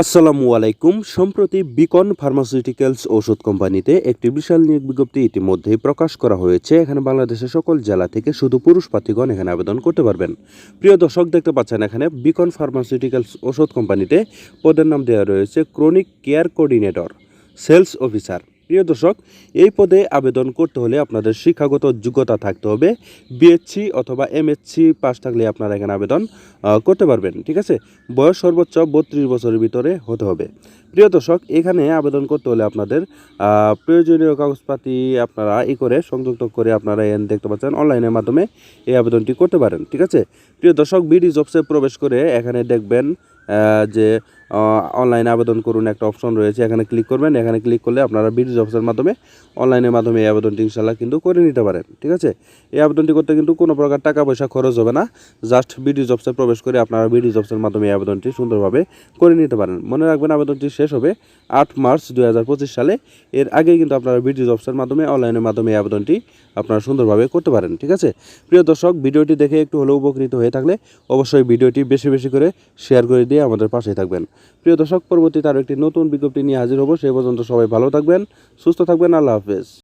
আসসালামু আলাইকুম। সম্প্রতি বিকন ফার্মাসিউটিক্যালস ওষুধ কোম্পানিতে একটি বিশাল নিয়োগ বিজ্ঞপ্তি ইতিমধ্যেই প্রকাশ করা হয়েছে। এখানে বাংলাদেশের সকল জেলা থেকে শুধু পুরুষ প্রার্থীগণ এখানে আবেদন করতে পারবেন। প্রিয় দর্শক, দেখতে পাচ্ছেন এখানে বিকন ফার্মাসিউটিক্যালস ওষুধ কোম্পানিতে পদের নাম দেওয়া রয়েছে chronic care coordinator, sales officer. প্রিয় দর্শক, এই পদে আবেদন করতে হলে আপনাদের শিক্ষাগত যোগ্যতা থাকতে হবে। বিএসসি অথবা এমএসসি পাস থাকলে আপনারা এখানে আবেদন করতে পারবেন, ঠিক আছে? বয়স সর্বোচ্চ বত্রিশ বছরের ভিতরে হতে হবে। প্রিয় দর্শক, এখানে আবেদন করতে হলে আপনাদের প্রয়োজনীয় কাগজপাতি আপনারা ই করে সংযুক্ত করে আপনারা এন দেখতে পাচ্ছেন, অনলাইনের মাধ্যমে এই আবেদনটি করতে পারেন, ঠিক আছে? প্রিয় দর্শক, বিডি জবসে প্রবেশ করে এখানে দেখবেন যে অনলাইনে আবেদন করুন একটা অপশন রয়েছে। এখানে ক্লিক করবেন। এখানে ক্লিক করলে আপনারা বিডি জবসের মাধ্যমে অনলাইনের মাধ্যমে এই আবেদনটি ইনশাল্লাহ কিন্তু করে নিতে পারেন। ঠিক আছে? এই আবেদনটি করতে কিন্তু কোনো প্রকার টাকা পয়সা খরচ হবে না। জাস্ট বিডি জবসে প্রবেশ করে আপনারা বিডি জবসের মাধ্যমে এই আবেদনটি সুন্দরভাবে করে নিতে পারেন। মনে রাখবেন আবেদনটি শেষ হবে আট মার্চ দু হাজার পঁচিশ সালে। এর আগেই কিন্তু আপনারা বিডি জবসের মাধ্যমে অনলাইনের মাধ্যমে এই আবেদনটি আপনারা সুন্দরভাবে করতে পারেন। ঠিক আছে? প্রিয় দর্শক, ভিডিওটি দেখে একটু হলেও উপকৃত হয়ে থাকলে অবশ্যই ভিডিওটি বেশি বেশি করে শেয়ার করে দিয়ে আমাদের পাশেই থাকবেন। প্রিয় দর্শক, পরবর্তীতে আরও একটি নতুন বিজ্ঞপ্তি নিয়ে হাজির হব। সেই পর্যন্ত সবাই ভালো থাকবেন, সুস্থ থাকবেন, আল্লাহ হাফেজ।